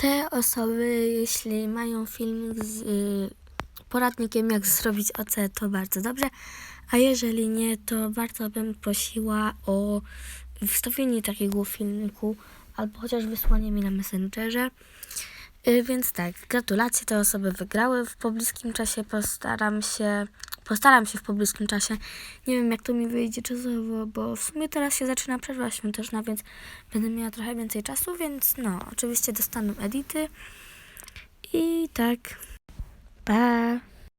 Te osoby, jeśli mają filmik z y, poradnikiem, jak zrobić OC, to bardzo dobrze. A jeżeli nie, to bardzo bym prosiła o wstawienie takiego filmiku albo chociaż wysłanie mi na Messengerze. Y, Więc tak, gratulacje, te osoby wygrały w pobliskim czasie. Postaram się, postaram się w pobliskim czasie. Nie wiem, jak to mi wyjdzie czasowo, bo w sumie teraz się zaczyna przerwa świąteczna, więc będę miała trochę więcej czasu, więc no, oczywiście dostaną edity. I tak, pa!